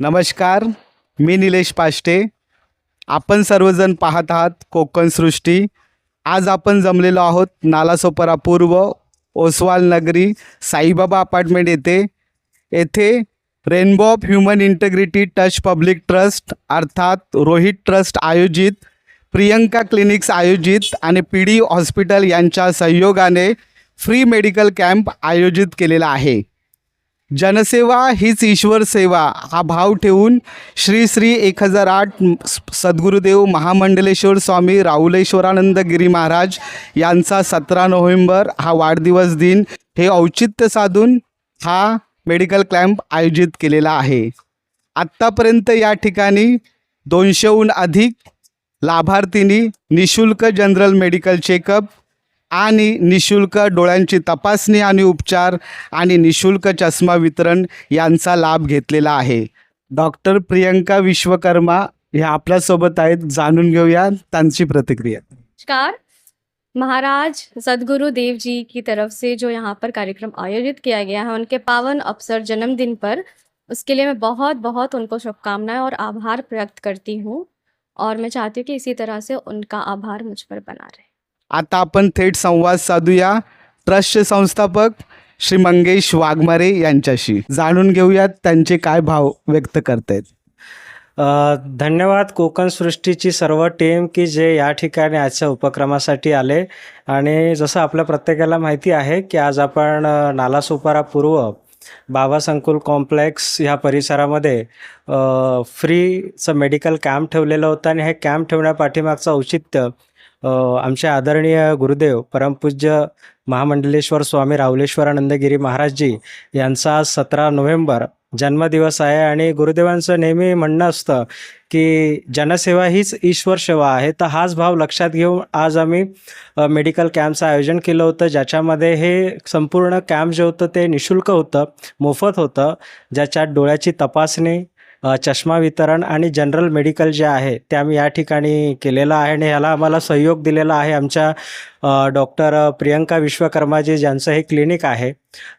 नमस्कार मी निलेश पाष्टे. आपण सर्वजण पाहत आहात कोकण सृष्टी. आज आपण जमलेलो आहोत नालासोपरा पूर्व ओसवाल नगरी साईबाबा अपार्टमेंट येथे. येथे rainbow of human integrity touch public trust अर्थात रोहित ट्रस्ट आयोजित प्रियंका क्लिनिक्स आयोजित आणि पी डी हॉस्पिटल यांच्या सहयोगाने फ्री मेडिकल कॅम्प आयोजित केलेला आहे. जनसेवा हीच ईश्वर सेवा. हा भाव ठेवून श्री श्री एक हजार आठ सद्गुरुदेव महामंडलेश्वर स्वामी राहुलेश्वरानंद गिरी महाराज यांचा सतरा नोव्हेंबर हा वाढदिवस दिन हे औचित्य साधून हा मेडिकल कॅम्प आयोजित केलेला आहे. आत्तापर्यंत या ठिकाणी दोनशेहून अधिक लाभार्थींनी निशुल्क जनरल मेडिकल चेकअप आणि निशुल्क डोळ्यांची तपासणी आणि उपचार आणि निशुल्क चष्मा वितरण यांचा लाभ घेतलेला आहे. डॉक्टर प्रियंका विश्वकर्मा ह्या आपल्यासोबत आहेत. जाणून घेऊया त्यांची प्रतिक्रिया. नमस्कार. महाराज सदगुरु देव जी की तरफ से जो यहाँ पर कार्यक्रम आयोजित किया गया है उनके पावन अवसर जन्मदिन पर उसके लिए मैं बहुत बहुत उनको शुभकामनाएं और आभार व्यक्त करती हूँ और मैं चाहती हूँ कि इसी तरह से उनका आभार मुझ पर बना रहे। आता आपण थेट संवाद साधूया. ट्रस्टचे संस्थापक श्री मंगेश वाघमारे यांच्याशी. जाणून घेऊयात त्यांचे काय भाव व्यक्त करतायत. धन्यवाद कोकण सृष्टीची सर्व टीम की जे या ठिकाणी आजच्या उपक्रमासाठी आले. आणि जसं आपल्या प्रत्येकाला माहिती आहे की आज आपण नालासोपारा पूर्व बाबा संकुल कॉम्प्लेक्स ह्या परिसरामध्ये फ्रीचं मेडिकल कॅम्प ठेवलेलं होतं. आणि हे कॅम्प ठेवण्यापाठीमागचं औचित्य आमचे आदरणीय गुरुदेव परमपूज्य महामंडलेश्वर स्वामी रावलेश्वरानंदगिरी महाराजजी यांचा सतरा नोव्हेंबर जन्मदिवस आहे आणि गुरुदेवांचं नेहमी म्हणणं असतं की जनसेवा हीच ईश्वर सेवा आहे. तर हाच भाव लक्षात घेऊन आज आम्ही मेडिकल कॅम्पचं आयोजन केलं होतं ज्याच्यामध्ये हे संपूर्ण कॅम्प जे होतं ते निशुल्क होतं मोफत होतं ज्याच्यात डोळ्याची तपासणी चष्मा वितरण आणि जनरल मेडिकल जे आहे ते आम्ही या ठिकाणी केलेलं आहे आणि ह्याला आम्हाला सहयोग दिलेला आहे आमच्या डॉक्टर प्रियंका विश्वकर्माजी ज्यांचं हे क्लिनिक आहे.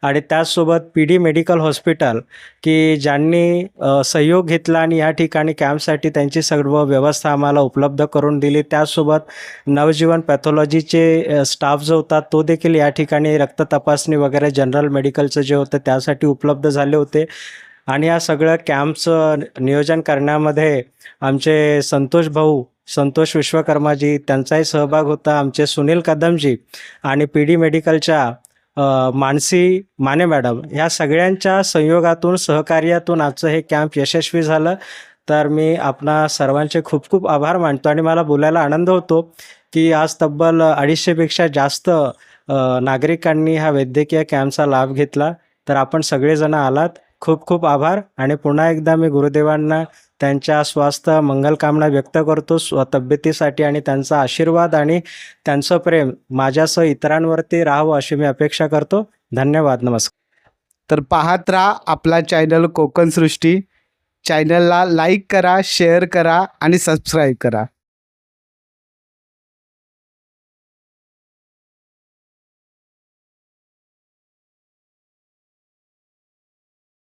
आणि त्याचसोबत पी डी मेडिकल हॉस्पिटल की ज्यांनी सहयोग घेतला आणि या ठिकाणी कॅम्पसाठी त्यांची सर्व व्यवस्था आम्हाला उपलब्ध करून दिली. त्याचसोबत नवजीवन पॅथॉलॉजीचे स्टाफ जो होता तो देखील या ठिकाणी रक्त तपासणी वगैरे जनरल मेडिकलचं जे होतं त्यासाठी उपलब्ध झाले होते. आणि या सगळं कॅम्पचं नियोजन करण्यामध्ये आमचे संतोष भाऊ संतोष विश्वकर्माजी त्यांचाही सहभाग होता आमचे सुनील कदमजी आणि पी डी मेडिकलच्या मानसी माने मॅडम. ह्या सगळ्यांच्या संयोगातून सहकार्यातून आजचं हे कॅम्प यशस्वी झालं. तर मी आपणा सर्वांचे खूप खूप आभार मानतो आणि मला बोलायला आनंद होतो की आज तब्बल अडीचशेपेक्षा जास्त नागरिकांनी हा वैद्यकीय कॅम्पचा लाभ घेतला. तर आपण सगळेजण आलात. खूप खूप आभार आणि पुन्हा एकदा मी गुरुदेवांना त्यांच्या स्वास्थ्य मंगलकामना व्यक्त करतो. स्व तब्येतीसाठी आणि त्यांचा आशीर्वाद आणि त्यांचं प्रेम माझ्यासह इतरांवरती राहावं अशी मी अपेक्षा करतो. धन्यवाद. नमस्कार. तर पाहत राहा आपला चॅनल कोकण सृष्टी. चॅनलला लाईक करा शेअर करा आणि सबस्क्राईब करा.